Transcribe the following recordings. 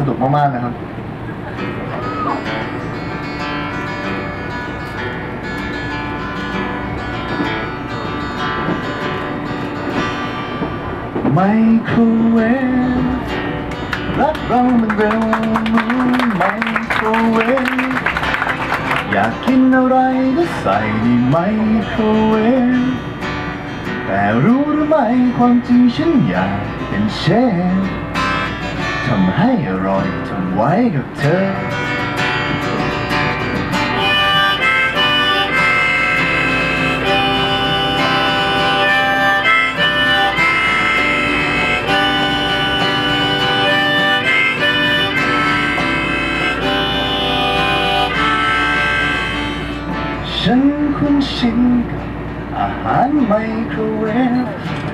สนุกมากๆนะครับไมโครเวฟรักเรามันเร็วเหมือนไมโครเวฟอยากกินอะไรก็ใส่ในไมโครเวฟแต่รู้หรือไม่ความจริงฉันอยากเป็นเชฟ ทำให้อร่อยทำไ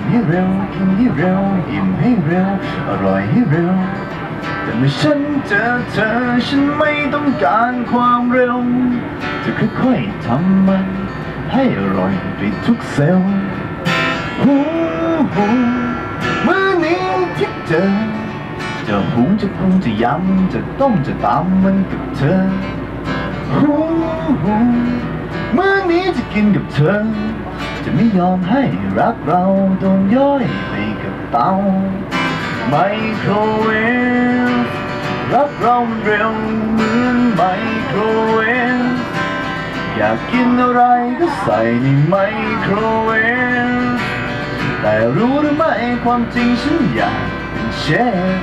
ว้กับเธอฉันคุ้นชินกับอาหารไมโครเวฟอันนี้เร็ว กินให้เร็ว อิ่มให้เร็ว อร่อยให้เร็ว แต่เมื่อฉันเจอเธอฉันไม่ต้องการความเร็ว จะค่อยๆทำมัน ให้อร่อยไปทุกเซลล์หูหูมื้อนี้ที่เจอ จะหุงจะปรุงจะยำจะต้มจะตำมันกับเธอหูหูมื้อนี้จะกินกับเธอ จะไม่ยอมให้รักเราโดนย่อยไปกับเตาไมโครเวฟรักเราเร็วเหมือนไมโครเวฟอยากกินอะไรก็ใส่ในไมโครเวฟแต่รู้หรือไม่ความจริงฉันอยากเป็นเชฟ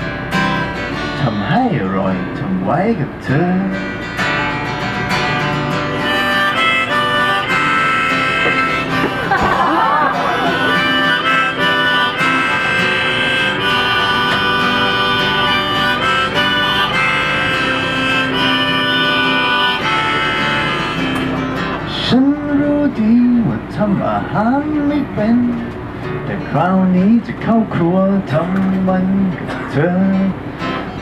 ทำให้อร่อยทำไว้กับเธอำอาหารไม่เป็น แต่คราวนี้จะเข้าครัวทำมันกับเธอ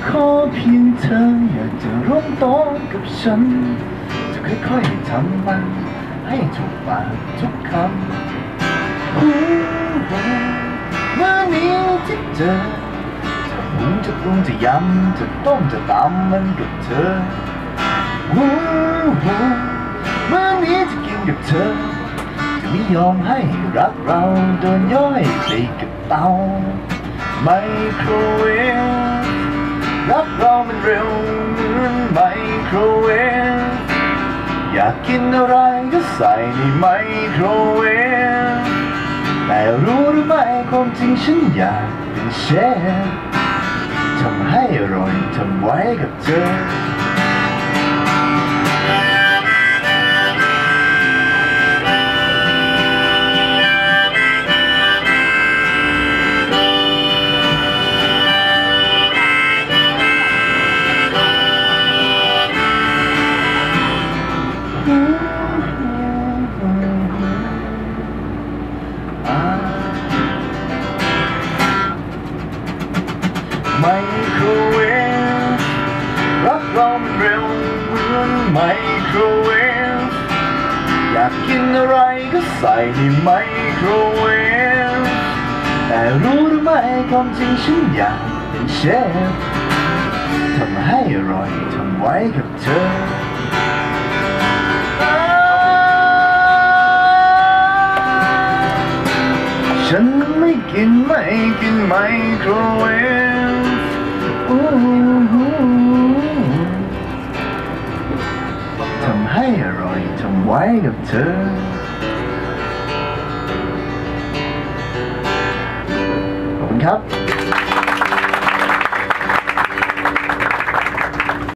ขอเพียงเธออยากจะร่วมโต๊ะกับฉัน จะค่อยๆทำมัน ให้ถูกปากทุกคำหูหูเมื่อนี้ที่เจอจะหุงจะปรุงจะยำจะต้มจะตำมันกับเธอวู้วู้เมื่อนี้จะกินกับเธอ ไม่ยอมให้รักเราโดนย่อยไปกับเตาไมโครเวฟรักเรามันเร็วเหมือนไมโครเวฟอยากกินอะไรก็ใส่ในไมโครเวฟแต่รู้หรือไม่ความจริงฉันอยากเป็นเชฟทำให้อร่อยทำไว้กับเธอ ไมโครเวฟรักเรามเร็วเหมือนไมโครเวฟอยากกินอะไรก็ใส่ในไมโครเวฟแต่รู้หรือไม่ความจริงฉันอยากเป็นเชฟทำให้อร่อยทำไว้กับเธอ ไม่กินไม่กินไมโครเ